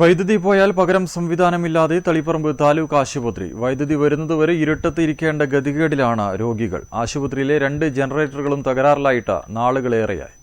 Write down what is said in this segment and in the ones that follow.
വൈദ്യുതി പോയാൽ പകരം സംവിധാനമില്ലാതെ തളിപ്പറമ്പ് താലൂക്ക് ആശുപത്രി. വൈദ്യുതി വരുന്നതുവരെ ഇരുട്ടത്ത് ഇരിക്കേണ്ട ഗതികേടിലാണ് രോഗികൾ. ആശുപത്രിയിലെ രണ്ട് ജനറേറ്ററുകളും തകരാറിലായിട്ട് നാളുകളേറെയായി.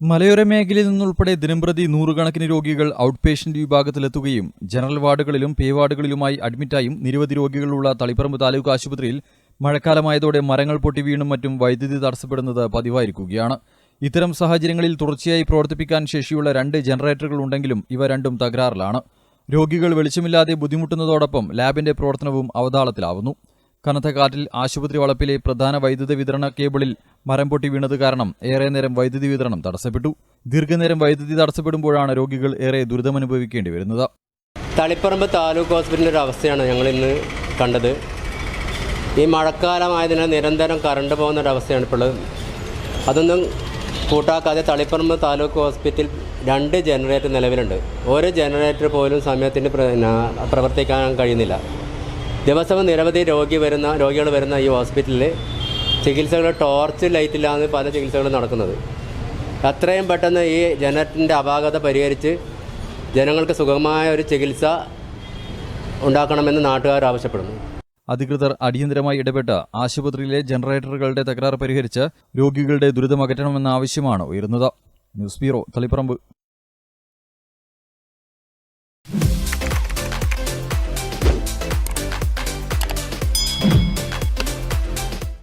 മലയോര മേഖലയിൽ നിന്നുൾപ്പെടെ ദിനംപ്രതി നൂറുകണക്കിന് രോഗികൾ ഔട്ട് പേഷ്യന്റ് വിഭാഗത്തിലെത്തുകയും ജനറൽ വാർഡുകളിലും പേ വാർഡുകളിലുമായി അഡ്മിറ്റായും നിരവധി രോഗികളുള്ള തളിപ്പറമ്പ് താലൂക്ക് ആശുപത്രിയിൽ മഴക്കാലമായതോടെ മരങ്ങൾ പൊട്ടി വീണും മറ്റും വൈദ്യുതി തടസ്സപ്പെടുന്നത് പതിവായിരിക്കുകയാണ്. ഇത്തരം സാഹചര്യങ്ങളിൽ തുടർച്ചയായി പ്രവർത്തിപ്പിക്കാൻ ശേഷിയുള്ള രണ്ട് ജനറേറ്ററുകൾ ഉണ്ടെങ്കിലും ഇവ രണ്ടും തകരാറിലാണ്. രോഗികൾ വെളിച്ചമില്ലാതെ ബുദ്ധിമുട്ടുന്നതോടൊപ്പം ലാബിന്റെ പ്രവർത്തനവും അവതാളത്തിലാവുന്നു. കനത്ത കാറ്റിൽ ആശുപത്രി വളപ്പിലെ പ്രധാന വൈദ്യുത വിതരണ കേബിളിൽ മരം പൊട്ടി വീണത് കാരണം ഏറെ നേരം വൈദ്യുതി വിതരണം തടസ്സപ്പെട്ടു. ദീർഘനേരം വൈദ്യുതി തടസ്സപ്പെടുമ്പോഴാണ് രോഗികൾ ഏറെ ദുരിതമനുഭവിക്കേണ്ടി വരുന്നത്. തളിപ്പറമ്പ് താലൂക്ക് ഹോസ്പിറ്റലിന്റെ ഒരു അവസ്ഥയാണ് ഞങ്ങൾ ഇന്ന് കണ്ടത്. ഈ മഴക്കാലമായതിനാൽ നിരന്തരം കറണ്ട് പോകുന്ന ഒരു അവസ്ഥയാണ് ഇപ്പോൾ അതൊന്നും കൂട്ടാക്കാതെ തളിപ്പറമ്പ് താലൂക്ക് ഹോസ്പിറ്റൽ രണ്ട് ജനറേറ്റർ നിലവിലുണ്ട്. ഒരു ജനറേറ്റർ പോലും സമയത്തിന് പ്ര- പ്രവർത്തിക്കാൻ കഴിയുന്നില്ല. ദിവസവും നിരവധി രോഗി വരുന്ന രോഗികൾ വരുന്ന ഈ ഹോസ്പിറ്റലിൽ ചികിത്സകൾ ടോർച്ച് ലൈറ്റിലാണ് പല ചികിത്സകളും നടക്കുന്നത്. അത്രയും പെട്ടെന്ന് ഈ ജനറേറ്ററിന്റെ അപാകത പരിഹരിച്ച് ജനങ്ങൾക്ക് സുഖമായ ഒരു ചികിത്സ ഉണ്ടാക്കണമെന്ന് നാട്ടുകാർ ആവശ്യപ്പെടുന്നു. അധികൃതർ അടിയന്തരമായി ഇടപെട്ട് ആശുപത്രിയിലെ ജനറേറ്ററുകളുടെ തകരാർ പരിഹരിച്ച് രോഗികളുടെ ദുരിതമകറ്റണമെന്ന ആവശ്യമാണ് ഉയരുന്നത്. News bureau Taliparamba.